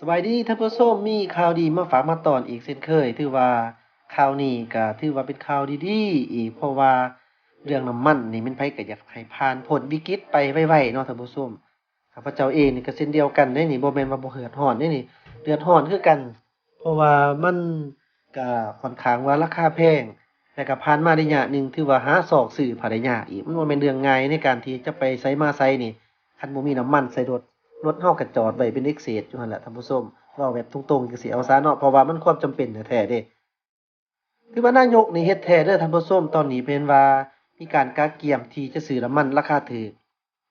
สบายดีท่านผู้ชมมีข่าวดีมาฝากมาตอนอีกเช่นเคย ถือว่าข่าวนี้ก็ถือว่าเป็นข่าวดีๆอีกเพราะว่าเรื่องน้ำมันนี่มันไผก็อยากให้ผ่านพ้นวิกฤตไปไวๆเนาะท่านผู้ชมข้าพเจ้าเองนี่ก็เช่นเดียวกันเด้นี่บ่แม่นว่าบ่เหือดร้อนเด้นี่เดือดร้อนคือกัน เพราะว่ามันก็ค่อนข้างว่าราคาแพงและก็ผ่านมาระยะหนึงถือว่าหาซอกซื้อผ่านได้ยากอีกมันบ่แม่นเรื่องง่ายในการที่จะไปไสมาไสนี่คันบ่มีน้ำมันใส่รถ รถเฮาก็จอดไว้เป็นเอกเศษอยู่หั่นแหละท่านผู้ชมเว้าแบบตรงๆจังซี่เอาซะเนาะเพราะว่ามันความจำเป็นแท้ๆเด้คือว่านายกนี่เฮ็ดแท้เด้อท่านผู้ชมตอนนี้เป็นว่ามีการกาเกียมที่จะซื้อน้ำมันราคาถูก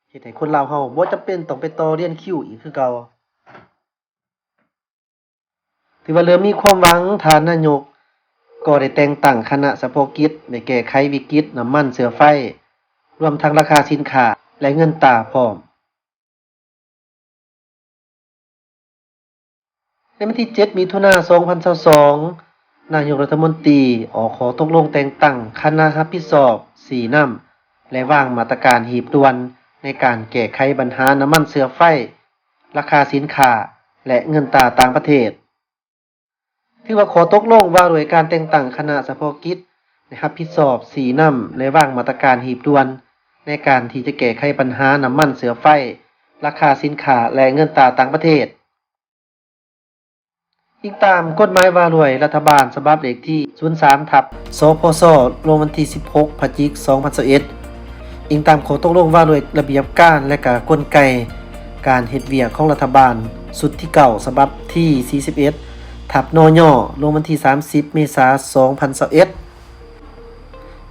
เฮ็ดให้คนลาวเฮาบ่จำเป็นต้องไปต่อเรียนคิวอีกคือเก่าถือว่าเริ่มมีความหวังทานนายกก็ได้แต่งตั้งคณะเฉพาะกิจในแก้ไขวิกฤตน้ำมันเสือไฟ รวมทั้งราคาสินค้าและเงินตาพร้อม ในวันที่ 7 มิถุนายน 2022 นายกรัฐมนตรีออกขอตกลงแต่งตั้งคณะรับผิดชอบสีน้ำและวางมาตรการหีบด่วนในการแก้ไขปัญหาน้ำมันเสือไฟ ราคาสินค้า และเงินตราต่างประเทศ ถือว่าขอตกลงว่าโดยการแต่งตั้งคณะเฉพาะกิจนะครับผิดชอบสีน้ำและวางมาตรการหีบด่วน ในการที่จะแก้ไขปัญหาน้ำมันเสือไฟ ราคาสินค้าและเงินตราต่างประเทศ อีกตามกฎหมายว่าด้วยรัฐบาลฉบับเลขที่ 03ทับสพสลงวันที่ 16พฤศจิกายน2021อิงตามข้อตกลงว่าด้วยระเบียบการและกกลไก การเฮ็ดเวียกของรัฐบาล สุดที่เก่าฉบับที่ 41ทับนอย่อลงวันที่ 30 เมษายน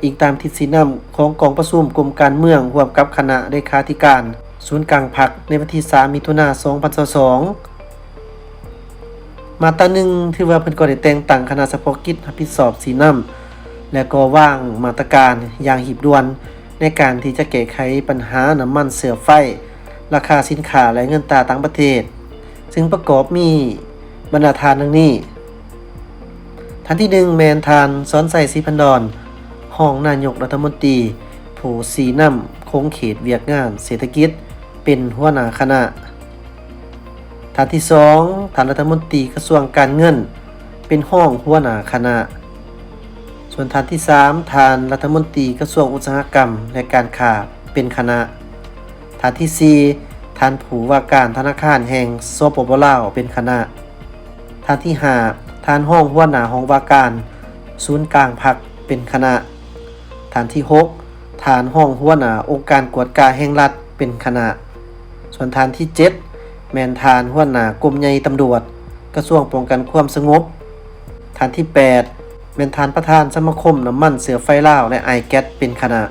2021อิงตามทิศสีน้ำของกองประชุมกรมการเมืองร่วมกับคณะเลขาธิการ ศูนย์กลางพักในวันที่ 3 มิถุนายน 2022 มาตราหนึ่งถือว่าเพิ่นก็ได้แต่งตั้งคณะเฉพาะกิจรับผิดชอบสีน้ำและก็วางมาตรการอย่างหีบด่วน ในการที่จะแก้ไขปัญหาน้ำมันเสือไฟ ราคาสินค้าและเงินตราต่างประเทศ ซึ่งประกอบมีบรรดาทานดังนี้ท่านที่หนึ่งแมนทานซ้อนใส่สีพันดอนห้องนายกรัฐมนตรี ผู้สีน้ำคงเขตเวียกงาน เศรษฐกิจ เป็นหัวหน้าคณะ ฐานที่2ฐานรัฐมนตรีกระทรวงการเงิน เป็นห้องหัวหน้าคณะ ส่วนฐานที่3ฐานรัฐมนตรีกระทรวงอุตสาหกรรมและการค้าเป็นคณะ ฐานที่4ฐานผู้ว่าการธนาคารแห่งสปปลาวเป็นคณะ ฐานที่5ฐานห้องหัวหน้าห้องว่าการ ศูนย์กลางพักเป็นคณะ ฐานที่ 6 ฐานห้องหัวหน้าองค์การกวดกาแห่งรัฐเป็นคณะ ส่วนฐานที่ 7 แมนทานหัวหน้ากรมใหญ่ตำรวจ กระทรวงป้องกันความสงบ ฐานที่ 8 แมนทานประธานสมาคมน้ำมันเสือไฟลาวและไอแก๊สเป็นคณะ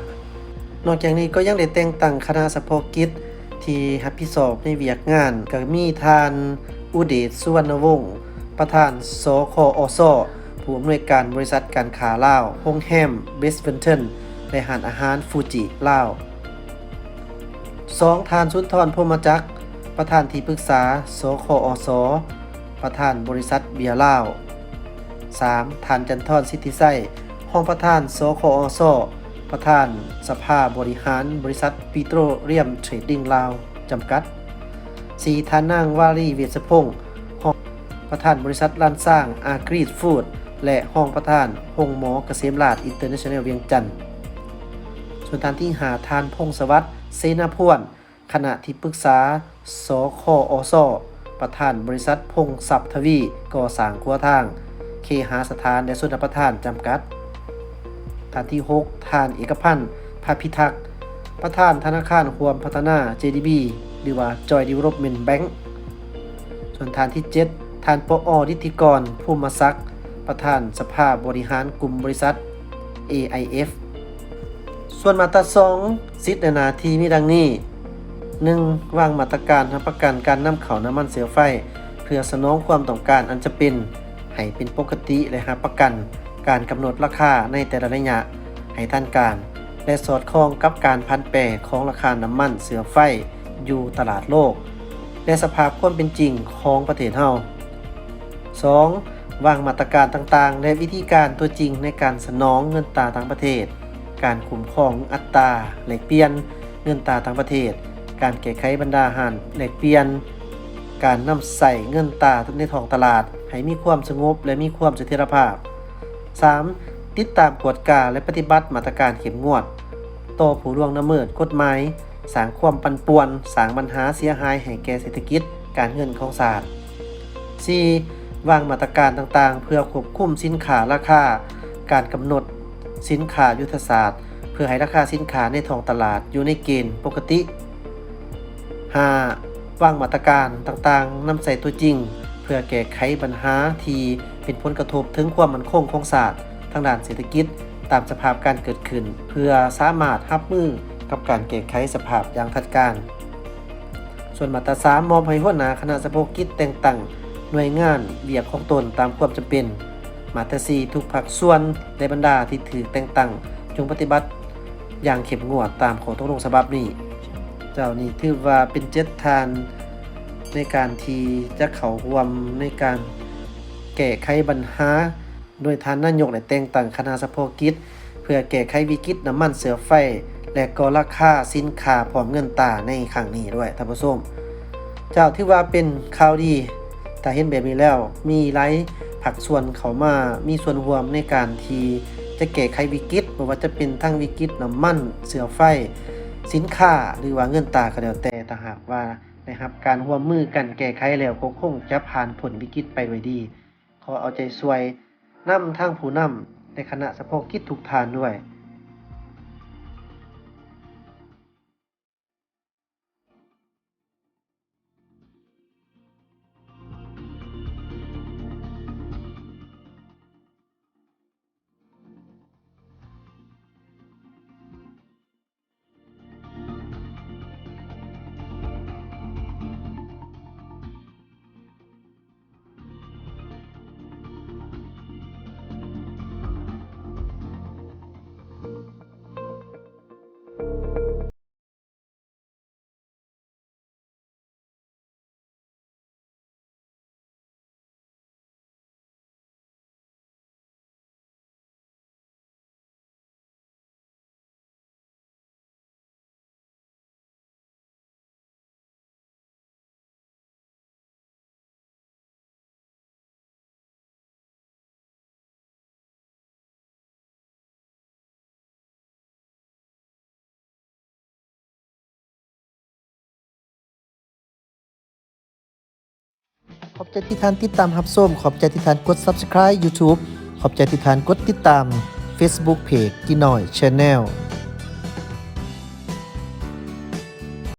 นอกจากนี้ก็ยังได้แต่งตั้งคณะเฉพากิจที่รับผิดชอบในเวียกงานก็มีทานอุเดชสุวรรณวงศ์ประธานสคอสผู้อำนวยการบริษัทการค้าลาวโฮงแฮมเบสเวนเทนและหานอาหารฟูจิลาว 2. ทานสุนทรพมจักร ประธานที่ปรึกษา สคอสประธานบริษัทเบียร์ลาว 3. ทานจันทรสิทธิไส้ห้องประธานสคอสประธานสภาบริหารบริษัทปิโตรเลียมเทรดดิ้งลาว จำกัด 4. ทานนางวารีเวชพงศ์ห้องประธานบริษัทลานสร้างอากรีดฟูดและห้องประธานหงหมอเกษมราชอินเตอร์เนชั่นแนลเวียงจันทน์ส่วนทานที่หาทานพงศวัตรเสนาพวน คณะที่ปรึกษา สคอสประธานบริษัทพงศัพทวีก่อสร้างครัวทาง เคหาสถานและส่วนประทานจำกัดทานที่ 6ทานเอกพันธ์ภาพิทักษ์ ประธานธนาคารควมพัฒนา JDB หรือว่า Joy Development Bank ส่วนทานที่ 7ทานปออดิติกรภูมิศักดิ์ประธานสภาบริหารกลุ่มบริษัท AIF ส่วนมาตรา2สิทธิและหนาทีมีดังนี้ 1. วางมาตรการรับประกันการนำเข้าน้ำมันเสือไฟ เพื่อสนองความต้องการอันจะเป็นให้เป็นปกติและหาประกันการกำหนดราคาในแต่ละระยะให้ทันการ และสอดคล้องกับการพันแปรของราคาน้ำมันเสือไฟอยู่ตลาดโลก และสภาพความเป็นจริงของประเทศเฮา 2. วางมาตรการต่างๆ และวิธีการตัวจริงในการสนองเงินตาต่างประเทศ การคุ้มครองอัตราแลกเปลี่ยนเงินตาต่างประเทศ การแก้ไขบรรดาหารแลกเปลี่ยน การนำใส่เงินตราในท้องตลาด ให้มีความสงบและมีความเสถียรภาพ 3. ติดตามกวดกาและปฏิบัติมาตรการเข้มงวดต่อผู้ล่วงละเมิดกฎหมายสร้างความปั่นป่วนสร้างปัญหาเสียหายให้แก่เศรษฐกิจการเงินของศาสตร์ 4. วางมาตรการต่างๆ เพื่อควบคุมสินค้าราคา การกำหนดสินค้ายุทธศาสตร์ เพื่อให้ราคาสินค้าในท้องตลาดอยู่ในเกณฑ์ปกติ 5. วางมาตรการต่างๆนำใส่ตัวจริง เพื่อแก้ไขปัญหาที่เป็นผลกระทบถึงความมั่นคงของศาสตร์ทางด้านเศรษฐกิจ ตามสภาพการเกิดขึ้น เพื่อสามารถรับมือกับการแก้ไขสภาพอย่างทัดการ ส่วนมาตราสามมอบให้หัวหน้าคณะเฉพากิจแต่งตั้งหน่วยงานเบียกของตนตามความจำเป็น มาตราสี่ทุกภาคส่วนในบรรดาที่ถือแต่งตั้งจงปฏิบัติอย่างเข้มงวดตามข้อตกลงฉบับนี้ เจ้านี่ถือว่าเป็นเจ็ดทานในการที่จะเขารวมในการแก้ไขปัญหา โดยทานนายกได้แต่งตั้งคณะเฉพาะกิจ เพื่อแก้ไขวิกฤตน้ำมันเสือไฟ และก็ราคาสินค้าพร้อมเงินตาในครั้งนี้ด้วยท่านผู้ชมเจ้าที่ว่าเป็นข่าวดีแต่เห็นแบบนี้แล้วมีหลผักส่วนเขามามีส่วนรวมในการที่จะแก้ไขวิกฤตบ่ว่าจะเป็นทั้งวิกฤตน้ำมันเสือไฟ สินค้าหรือว่าเงินตาก็แล้วแต่ถ้าหากว่านะครับการร่วมมือกันแก้ไขแล้วก็คงจะผ่านผลวิกฤตไปด้วยดี ขอเอาใจช่วยนำทางผู้นำในคณะสะพกิจทุกทานด้วย อบใจที่ท่านติดตามรับส้ม ขอบใจที่ท่านกด Subscribe YouTube ขอบใจที่ท่านกดติดตาม Facebook Page กี่หน่อย Channel